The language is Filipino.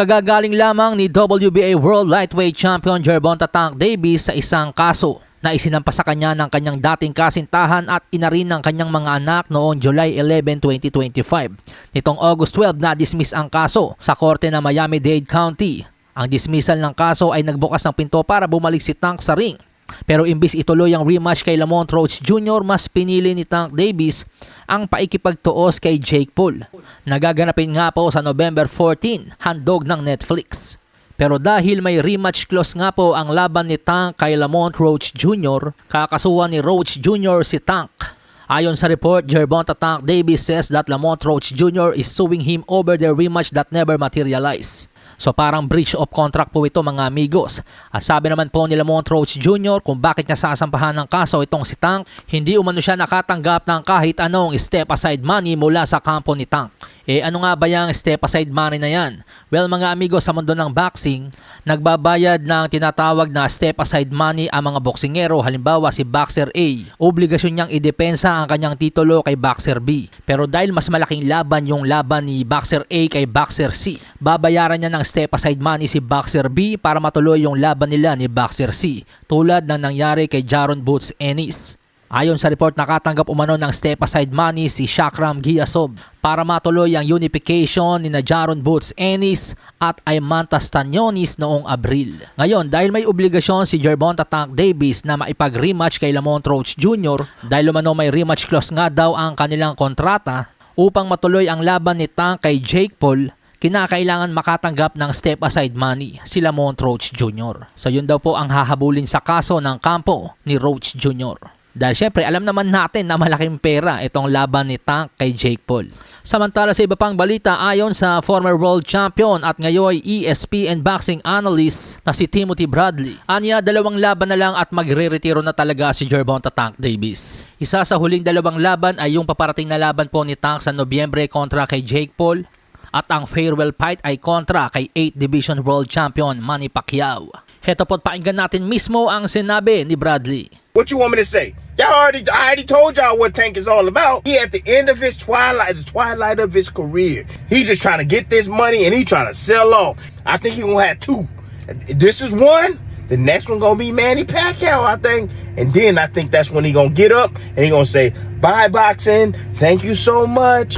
Kagagaling lamang ni WBA World Lightweight Champion Gervonta Tank Davis sa isang kaso na isinampa sa kanya ng kanyang dating kasintahan at ina rin ng kanyang mga anak noong July 11, 2025. Nitong August 12 na dismiss ang kaso sa korte ng Miami-Dade County. Ang dismissal ng kaso ay nagbukas ng pinto para bumalik si Tank sa ring. Pero imbis ituloy ang rematch kay Lamont Roach Jr., mas pinili ni Tank Davis ang paikipagtuos kay Jake Paul. Nagaganapin nga po sa November 14, handog ng Netflix. Pero dahil may rematch clause nga po ang laban ni Tank kay Lamont Roach Jr., kakasuhan ni Roach Jr. si Tank. Ayon sa report, Gervonta Tank Davis says that Lamont Roach Jr. is suing him over their rematch that never materialized. So parang breach of contract po ito mga amigos. At sabi naman po ni Lamont Roach Jr. kung bakit niya sasampahan ng kaso itong si Tank, hindi umano siya nakatanggap ng kahit anong step aside money mula sa kampo ni Tank. Eh ano nga ba yung step aside money na yan? Well mga amigos sa mundo ng boxing, nagbabayad ng tinatawag na step aside money ang mga boksingero halimbawa si Boxer A. Obligasyon niyang idepensa ang kanyang titulo kay Boxer B. Pero dahil mas malaking laban yung laban ni Boxer A kay Boxer C, babayaran niya ng step aside money si Boxer B para matuloy yung laban nila ni Boxer C. Tulad ng nangyari kay Jaron Boots Ennis. Ayon sa report, nakatanggap umano ng step aside money si Shakram Giasob para matuloy ang unification ni Jaron Boots Ennis at Aymanta Stanyonis noong Abril. Ngayon, dahil may obligasyon si Gervonta Tank Davis na maipag-rematch kay Lamont Roach Jr. dahil umano may rematch clause nga daw ang kanilang kontrata upang matuloy ang laban ni Tank kay Jake Paul, kinakailangan makatanggap ng step aside money si Lamont Roach Jr. So yun daw po ang hahabulin sa kaso ng kampo ni Roach Jr. Dahil syempre alam naman natin na malaking pera itong laban ni Tank kay Jake Paul. Samantala sa iba pang balita ayon sa former world champion at ngayon E ESPN boxing analyst na si Timothy Bradley. Anya dalawang laban na lang at magre-retiro na talaga si Gervonta Tank Davis. Isa sa huling dalawang laban ay yung paparating na laban po ni Tank sa Nobyembre kontra kay Jake Paul at ang farewell fight ay kontra kay 8 Division World Champion Manny Pacquiao. Heto po't pakinggan natin mismo ang sinabi ni Bradley. What you want me to say? Y'all already, I already told y'all what Tank is all about. He at the end of his twilight, the twilight of his career. He just trying to get this money and he trying to sell off. I think he gonna have two. This is one. The next one gonna be Manny Pacquiao, I think. And then I think that's when he gonna get up and he gonna say, "Bye boxing. Thank you so much."